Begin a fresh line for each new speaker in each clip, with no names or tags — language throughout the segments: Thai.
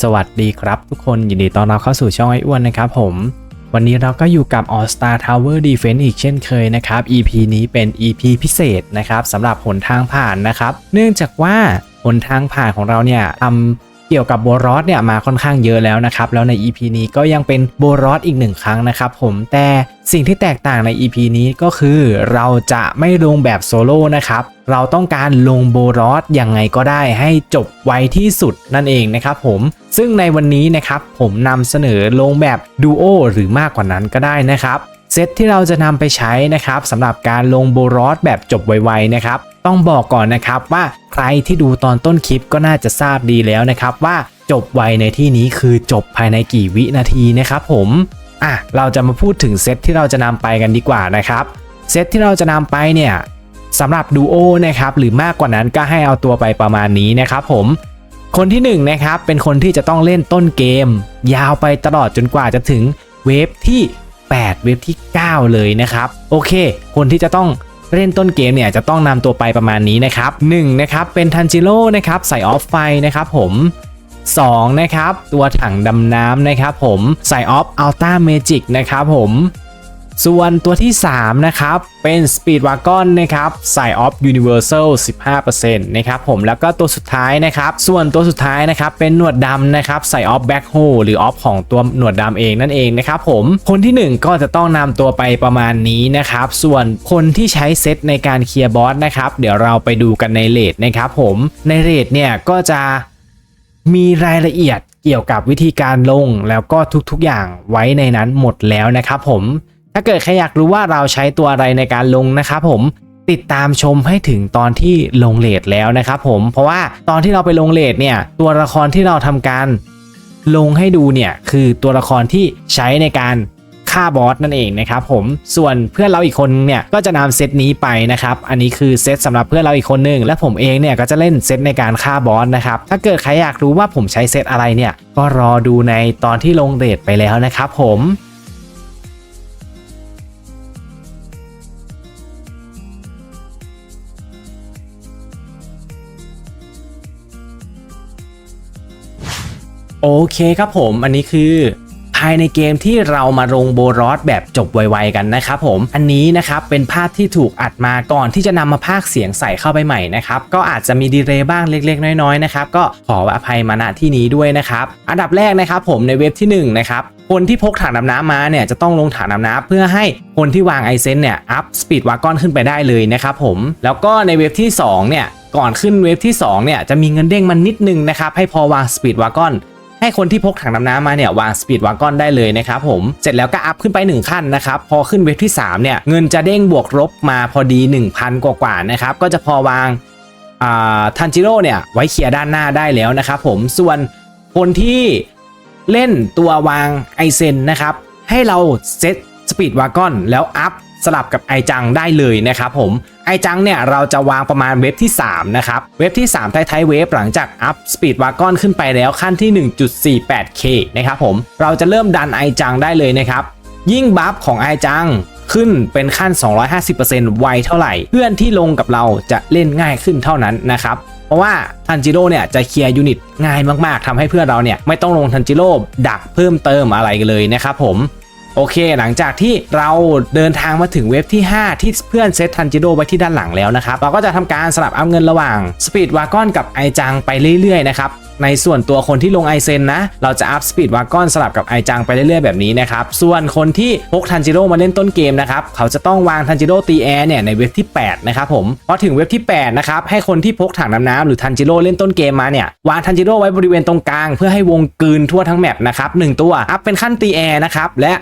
สวัสดีครับทุกคนยินดีต้อนรับเข้าสู่ช่องไออ้วนนะครับผม วันนี้เราก็อยู่กับ All Star Tower Defense อีกเช่นเคยนะครับ EP นี้เป็น EP พิเศษนะครับสำหรับหนทางผ่านนะครับ เนื่องจากว่าหนทางผ่านของเราเนี่ยทำเกี่ยวกับโบรอสเนี่ยมาค่อนข้างเยอะแล้วนะครับ แล้วใน EP นี้ก็ยังเป็นโบรอสอีกหนึ่งครั้งนะครับผมแต่สิ่งที่แตกต่างใน EP นี้ก็คือเราจะไม่ลงแบบโซโล่นะครับ เราต้องการลงโบรอสยังไงก็ได้ให้จบไวที่สุดนั่นเองนะครับผมซึ่งในวันนี้นะครับผมนำเสนอลงแบบดูโอหรือมากกว่านั้นก็ได้นะครับเซตที่เราจะนำไปใช้นะครับสำหรับการลงโบรอสแบบจบไวๆนะครับต้องบอกก่อนนะครับว่าใครที่ดูตอนต้นคลิปก็น่าจะทราบดีแล้วนะครับว่าจบไวในที่นี้คือจบภายในกี่วินาทีนะครับผมอะเราจะมาพูดถึงเซตที่เราจะนำไปกันดีกว่านะครับเซตที่เราจะนำไปเนี่ย สำหรับดูโอนะครับหรือมากกว่านั้นก็ให้เอาตัวไปประมาณนี้นะครับผมคนที่1นงนะครับเป็นคนที่จะต้องเล่นต้นเกม ยาวไปตลอดจนกว่าจะถึงเวฟที่ 8 เวฟที่ 9 เลยนะครับ โอเค คนที่จะต้องเล่นต้นเกมเนี่ยจะต้องนำตัวไปประมาณนี้นะครับ1นะครับเป็นทันจิโร่นะครับใส่ออฟไฟนะครับผม2นะครับตัวถังดำน้ำนะครับผมใส่ออฟอัลต้าเมจิกนะครับผม ส่วนตัวที่ 3 นะครับ เป็น Speed Wagon นะครับใส่ Off Universal 15%นะครับผมแล้วก็ตัวสุดท้ายนะครับ ส่วนตัวสุดท้ายนะครับ เป็นหนวดดำนะครับใส่ Off Backhoe หรือ Off ของตัวหนวดดำเองนั่นเองนะครับผมคนที่ 1 ก็จะต้องนำตัวไปประมาณนี้นะครับ ส่วนคนที่ใช้เซตในการเคลียร์บอสนะครับ เดี๋ยวเราไปดูกันในเลทนะครับผมในเลทเนี่ยก็จะมีรายละเอียดเกี่ยวกับวิธีการลงแล้วก็ทุกๆอย่างไว้ในนั้นหมดแล้วนะครับผม ถ้าเกิดใครอยากรู้ว่าเราใช้ตัวอะไรในการลงนะครับผมติดตามชมให้ถึงตอนที่ลงเลทแล้วนะครับผมเพราะว่าตอนที่เราไปลงเลทเนี่ยตัวละครที่เราทำการลงให้ดูเนี่ยคือตัวละครที่ใช้ในการฆ่าบอสนั่นเองนะครับผมส่วนเพื่อนเราอีกคนเนี่ยก็จะนำเซตนี้ไปนะครับอันนี้คือเซตสำหรับเพื่อนเราอีกคนหนึ่งและผมเองเนี่ยก็จะเล่นเซตในการฆ่าบอสนะครับถ้าเกิดใครอยากรู้ว่าผมใช้เซตอะไรเนี่ยก็รอดูในตอนที่ลงเดทไปแล้วนะครับผม โอเคครับผมอันนี้คือภายในเกมที่เรามาลงโบรอสแบบจบไวๆกันนะครับผมอันนี้นะครับเป็นภาพที่ถูกอัดมาก่อนที่จะนำมาพากเสียงใส่เข้าไปใหม่นะครับก็อาจจะมีดีเลย์บ้างเล็กๆ น้อยๆนะครับก็ขออภัยมาณที่นี้ด้วยนะครับอันดับแรกนะครับผมในเว็บที่หนึ่งนะครับคนที่พกถังดำน้ำมาเนี่ยจะต้องลงถังดำน้ำเพื่อให้คนที่วางไอเซนเนี่ยอัพสปีดวากอนขึ้นไปได้เลยนะครับผมแล้วก็ในเว็บที่สองเนี่ยก่อนขึ้นเว็บที่สองเนี่ยจะมีเงินเด้งมันนิดนึงนะครับให้พอวางสปีดวากอน ให้คนที่พกถังน้ำน้ำมาเนี่ยวางสปีดวากอนได้เลยนะครับผมเสร็จแล้วก็อัพขึ้นไป 1 ขั้นนะครับพอขึ้นเวฟที่3เนี่ยเงินจะเด้งบวกลบมาพอดี 1,000 กว่าๆนะครับก็จะพอวางทันจิโร่เนี่ยไว้เคลียร์ด้านหน้าได้แล้วนะครับผมส่วนคนที่เล่นตัววางไอเซนนะครับให้เราเซตสปีดวากอนแล้วอัพสลับกับไอจังได้เลยนะครับผม ไอจังเนี่ยเราจะวางประมาณเว็บที่ 3 นะครับ เว็บที่ 3 ท้ายๆเว็บหลังจากอัพสปีดวากอนขึ้นไปแล้วขั้นที่ 1.48k นะครับผมเราจะเริ่มดันไอจังได้เลยนะครับ ยิ่งบัฟของไอจังขึ้นเป็นขั้น 250%ไวเท่าไหร่ เพื่อนที่ลงกับเราจะเล่นง่ายขึ้นเท่านั้นนะครับเพราะว่าทันจิโร่เนี่ยจะเคลียร์ยูนิตง่ายมากๆทำให้เพื่อนเราเนี่ยไม่ต้องลงทันจิโร่ดักเพิ่มเติมอะไรเลยนะครับผม โอเค หลังจากที่เราเดินทางมาถึงเว็บที่ 5 ที่เพื่อนเซตทันจิโร่ไว้ที่ด้านหลังแล้วนะครับ เราก็จะทำการสลับอัพเงินระหว่างสปีดวากอนกับไอจังไปเรื่อยๆนะครับในส่วนตัวคนที่ลงไอเซนนะ เราจะอัพสปีดวากอนสลับกับไอจังไปเรื่อยๆแบบนี้นะครับ ส่วนคนที่พกทันจิโร่มาเล่นต้นเกมนะครับ เขาจะต้องวางทันจิโร่ตีแอร์เนี่ยในเว็บที่ 8 นะครับผม พอถึงเว็บที่ 8 นะครับ ให้คนที่พกถังน้ำน้ำหรือทันจิโร่เล่นต้นเกมมาเนี่ย วางทันจิโร่ไว้บริเวณตรงกลาง เพื่อให้วงกลืนทั่วทั้งแมปนะครับหนึ่งตัว อัพเป็นขั้นตีแอร์นะครับ และ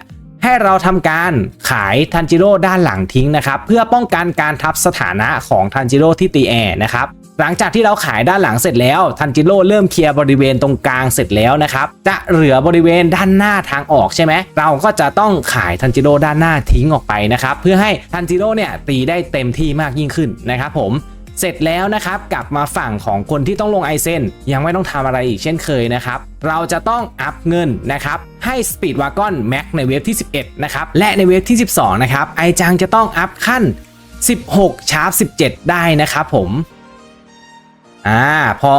ให้เราทำการขายทันจิโร่ด้านหลังทิ้งนะครับ เพื่อป้องกันการทับสถานะของทันจิโร่ที่ตีแอร์นะครับหลังจากที่เราขายด้านหลังเสร็จแล้ว ทันจิโร่เริ่มเคลียร์บริเวณตรงกลางเสร็จแล้วนะครับ จะเหลือบริเวณด้านหน้าทางออกใช่ไหม เราก็จะต้องขายทันจิโร่ด้านหน้าทิ้งออกไปนะครับ เพื่อให้ทันจิโร่เนี่ยตีได้เต็มที่มากยิ่งขึ้นนะครับผม เสร็จแล้วนะครับกลับมาฝั่งของคนที่ต้องลงไอเซนยังไม่ต้องทำอะไรอีกเช่นเคยนะครับ เราจะต้องอัพเงินนะครับให้ Speed Wagon Max ในเวฟที่ 11 นะครับ และในเวฟที่ 12 นะครับ ไอจังจะต้องอัพขั้น 16 ชาร์ป 17 ได้นะครับผม อ่า พอ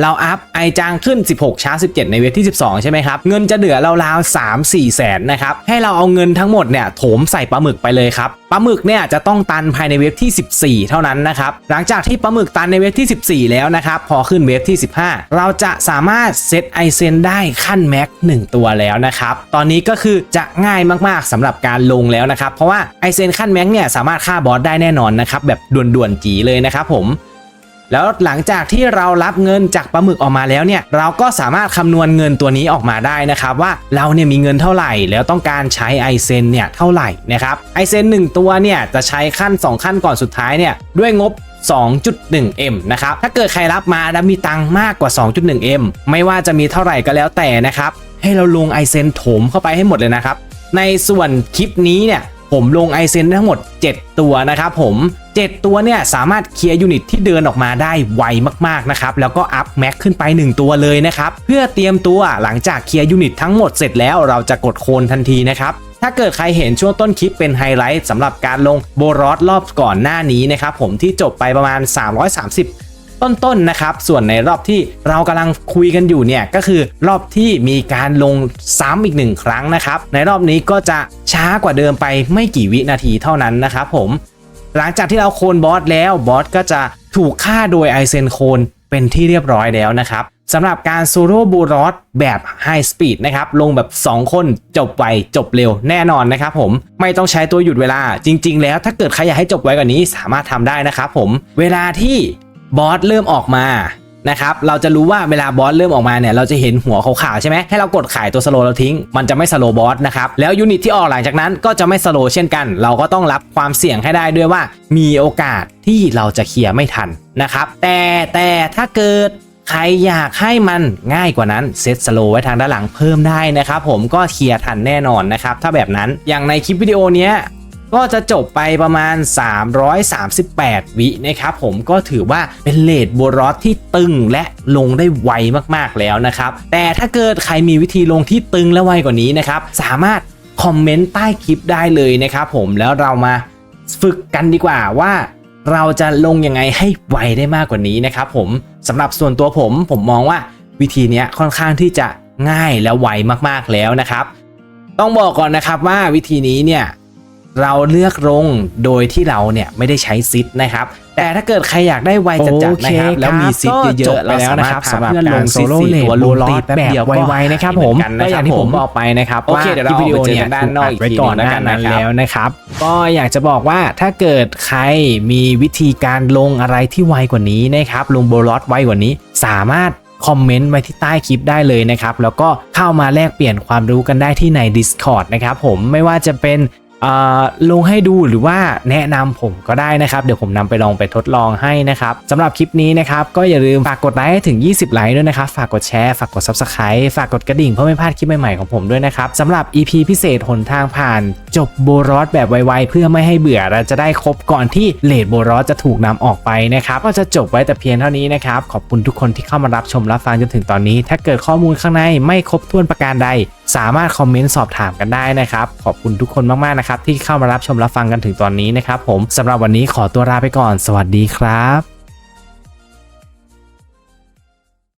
เราอัพไอจางขึ้น 16 ช้า 17 ในเวฟที่ 12 ใช่ไหมครับ เงินจะเหลือราวๆ3 4 แสนนะครับ ให้เราเอาเงินทั้งหมดเนี่ยโถมใส่ปลาหมึกไปเลยครับ ปลาหมึกเนี่ยจะต้องตันภายในเวฟที่ 14 เท่านั้นนะครับ หลังจากที่ปลาหมึกตันในเวฟที่ 14 แล้วนะครับ พอขึ้นเวฟที่ 15 เราจะสามารถเซตไอเซนได้ขั้นแม็ก1ตัวแล้วนะครับ ตอนนี้ก็คือจะง่ายมากๆสำหรับการลงแล้วนะครับ เพราะว่าไอเซนขั้นแม็กเนี่ยสามารถฆ่าบอสได้แน่นอนนะครับแบบด่วนๆจีเลยนะครับผม แล้วหลังจากที่เรารับเงินจากปลาหมึกออกมาแล้วเนี่ยเราก็สามารถคำนวณเงินตัวนี้ออกมาได้นะครับว่าเราเนี่ยมีเงินเท่าไหร่ แล้วต้องการใช้ไอเซนเนี่ยเท่าไหร่นะครับไอเซน1ตัวเนี่ยจะใช้ขั้น 2 ขั้นก่อนสุดท้ายเนี่ยด้วยงบ 2.1M นะครับ ถ้าเกิดใครรับมาแล้วมีตังมากกว่า 2.1M ไม่ว่าจะมีเท่าไหร่ก็แล้วแต่นะครับ ให้เราลงไอเซนโถมเข้าไปให้หมดเลยนะครับ ในส่วนคลิปนี้เนี่ย ผมลงไอเซนทั้งหมด 7 ตัวนะครับผม 7 ตัวเนี่ยสามารถเคลียร์ยูนิตที่เดินออกมาได้ไวมากๆนะครับ แล้วก็อัพแม็กขึ้นไป 1 ตัวเลยนะครับ เพื่อเตรียมตัวหลังจากเคลียร์ยูนิตทั้งหมดเสร็จแล้วเราจะกดโคนทันทีนะครับถ้าเกิดใครเห็นช่วงต้นคลิปเป็นไฮไลท์สำหรับการลงโบรอสรอบก่อนหน้านี้นะครับผมที่จบไปประมาณ 330 ต้นๆนะครับ ส่วนในรอบที่เรากำลังคุยกันอยู่เนี่ยก็คือรอบที่มีการลงซ้ำอีกหนึ่งครั้งนะครับ ในรอบนี้ก็จะช้ากว่าเดิมไปไม่กี่วินาทีเท่านั้นนะครับผม หลังจากที่เราโคนบอสแล้วบอสก็จะถูกฆ่าโดยไอเซนโคนเป็นที่เรียบร้อยแล้วนะครับสำหรับการโซโล่บูรอสแบบไฮสปีดนะครับ ลงแบบ 2 คนจบไวจบเร็วแน่นอนนะครับผมไม่ต้องใช้ตัวหยุดเวลาจริง ๆ แล้วถ้าเกิดใครอยากให้จบไวกว่านี้สามารถทำได้นะครับผม เวลาที่ บอสเริ่มออกมานะครับเราจะรู้ว่าเวลาบอสเริ่มออกมาเนี่ยเราจะเห็นหัวขาวๆใช่ไหมให้เรากดขายตัวสโลเราทิ้ง มันจะไม่สโลบอสนะครับแล้วยูนิตที่ออกหลังจากนั้นก็จะไม่สโลเช่นกัน เราก็ต้องรับความเสี่ยงให้ได้ด้วยว่า มีโอกาสที่เราจะเคลียร์ไม่ทันนะครับแต่แต่ถ้าเกิดใครอยากให้มันง่ายกว่านั้นเซตสโลไว้ทางด้านหลังเพิ่มได้นะครับผมก็เคลียร์ทันแน่นอนนะครับถ้าแบบนั้นอย่างในคลิปวิดีโอเนี้ย ก็จะจบไปประมาณ 338 วินะครับผมก็ถือว่าเป็นเลดบัวรอสที่ตึงและลงได้ไวมากๆแล้วนะครับ แต่ถ้าเกิดใครมีวิธีลงที่ตึงและไวกว่านี้นะครับ สามารถคอมเมนต์ใต้คลิปได้เลยนะครับผมแล้วเรามาฝึกกันดีกว่าว่าเราจะลงยังไงให้ไวได้มากกว่านี้นะครับผมสำหรับส่วนตัวผมผมมองว่าวิธีนี้ค่อนข้างที่จะง่ายและไวมากๆแล้วนะครับ ต้องบอกก่อนนะครับว่าวิธีนี้เนี่ย เราเลือกลงโดยที่เราเนี่ยไม่ได้ใช้ซิดนะครับ แต่ถ้าเกิดใครอยากได้ไวจัดๆนะครับ
โอเคครับ
แล้วมีซิดเยอะๆ
ก็จบไปแล้วนะครับ
สำหรับ
สำหรับ
การล
การ
ง
โซ
ซิด
โล่
สี่
เลด
ตัว
โบ
ลู
รอส
ตีแป๊บเดียว
แบบไวๆนะครับผม
ก็
ก็อย่างที่ผมบอกไปนะครับ
โอเคเดี๋ยวเรา
คลิปวิดีโอเนี้ย
ด้านนอกอีก
ไว้
ที
ก่อน
หนึ่ง
หน้านั้น
แล้วกันนะครับ
แล้วนะครับ ก็อยากจะบอกว่าถ้าเกิดใครมีวิธีการลงอะไรที่ไวกว่านี้นะครับลงโบรอสไวกว่านี้ สามารถคอมเมนต์ไว้ที่ใต้คลิปได้เลยนะครับ แล้วก็เข้ามาแลกเปลี่ยนความรู้กันได้ที่ใน Discord นะครับผมไม่ว่าจะเป็นเอ่อ ลงให้ดูหรือว่าแนะนำผมก็ได้นะครับ เดี๋ยวผมนำไปลองไปทดลองให้นะครับสำหรับคลิปนี้นะครับก็อย่าลืมฝากกดไลค์ให้ถึง 20 ไลค์ด้วยนะครับ ฝากกดแชร์ ฝากกด Subscribe ฝากกดกระดิ่งเพื่อไม่พลาดคลิปใหม่ๆของผมด้วยนะครับสำหรับ EP พิเศษหนทางผ่าน จบโบรอสแบบไวๆเพื่อไม่ให้เบื่อเราจะได้ครบก่อนที่เลดโบรอสจะถูกนำออกไปนะครับก็จะจบไว้แต่เพียงเท่านี้นะครับขอบคุณทุกคนที่เข้ามารับชมรับฟังจนถึงตอนนี้ ถ้าเกิดข้อมูลข้างในไม่ครบถ้วนประการใดสามารถคอมเมนต์สอบถามกันได้นะครับ ขอบคุณทุกคนมากๆนะครับที่เข้ามารับชมรับฟังกันถึงตอนนี้นะครับผมสำหรับวันนี้ขอตัวลาไปก่อน สวัสดีครับ